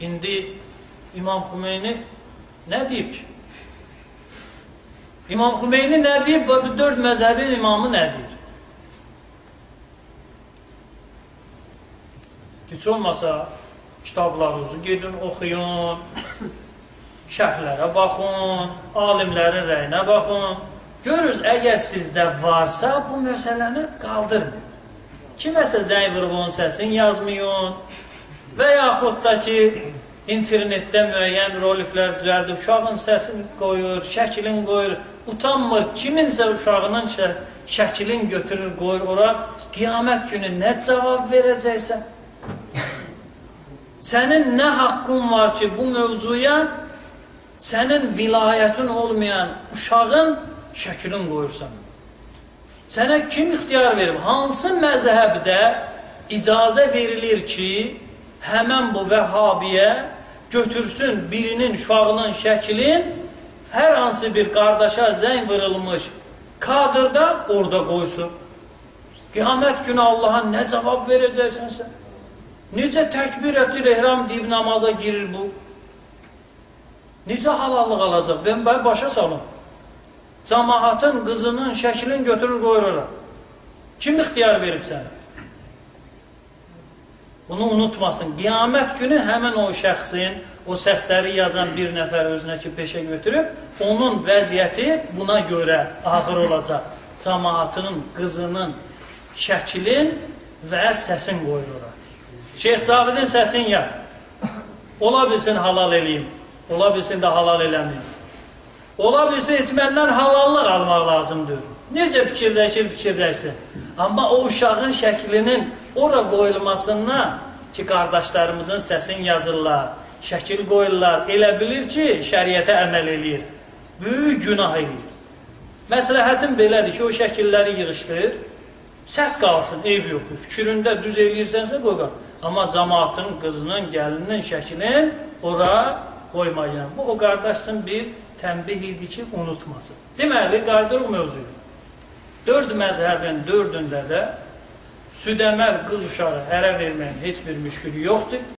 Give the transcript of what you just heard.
İndi İmam Xümeyni nə deyib ki? İmam Xümeyni nə deyib? Bu dörd məzhəbin imamı nə deyir? Heç olmasa kitablarınızı gedin, oxuyun, şərhlərə baxın, alimlərin rəyinə baxın. Görürüz, əgər sizdə varsa, bu məsələni qaldırmayın. Kiməsə zəng vurub onun səsini yazmayın və yaxud da ki, internetdə müəyyən roliklər düzəldib, uşağın səsini qoyur, şəklin qoyur, utanmır, kiminsə uşağının şə şəklin götürür, qoyur ora, qiyamət günü nə cavab verəcəksən? Sənin nə haqqın var ki, bu mövzuya sənin vilayətin olmayan uşağın şəklin qoyursan. Sənə kim ixtiyar verib? Hansı məzhəbdə icazə verilir ki, həmən bu vəhabiyə götürsün birinin uşağının şəklin hər hansı bir qardaşa zəng vurulmuş kadrda orada qoysun. Qiyamət günü Allaha nə cavab verəcəksən sən? Necə təkbir etir, ehram deyib namaza girir bu? Necə halallıq alacaq? Ben başa salım. Cəmaatın qızının şəklini götürür qoyur ora. Kim ixtiyar verib sənə? Bunu unutmasın. Qiyamət günü həmin o şəxsin, o səsləri yazan bir nəfər özünə ki, peşə götürüb, onun vəziyyəti buna görə ağır olacaq. Cəmaatının qızının şəklin və səsin qoyur ora. Şeyx Cavidin səsini yaz. Ola bilsin halal eləyim. Ola bilsin də halal eləməyim. Ola bilsin heç məndən halallıq almaq lazımdır. Necə fikirləşir, fikirləşsin. Amma o uşağın şəklinin ora qoyulmasından ki, qardaşlarımızın səsini yazırlar, şəkil qoyurlar, elə bilir ki, şəriətə əməl eləyir. Böyük günah eləyir. Məsləhətin belədir ki, o şəkilləri yığışdır, səs qalsın, eyb yoxdur. Fikrində düz eləyirsənsə qoy qalsın. Amma cəmaatın, qızının, gəlinin şəklini ora qoymayın. Bu, o qardaşsın bir tənbih idi ki, unutmasın. Deməli, qayıdırıq mövzuyu. Dörd məzhəbin dördündə də südəməl qız uşağı ərə verməyin heç bir müşkülü yoxdur.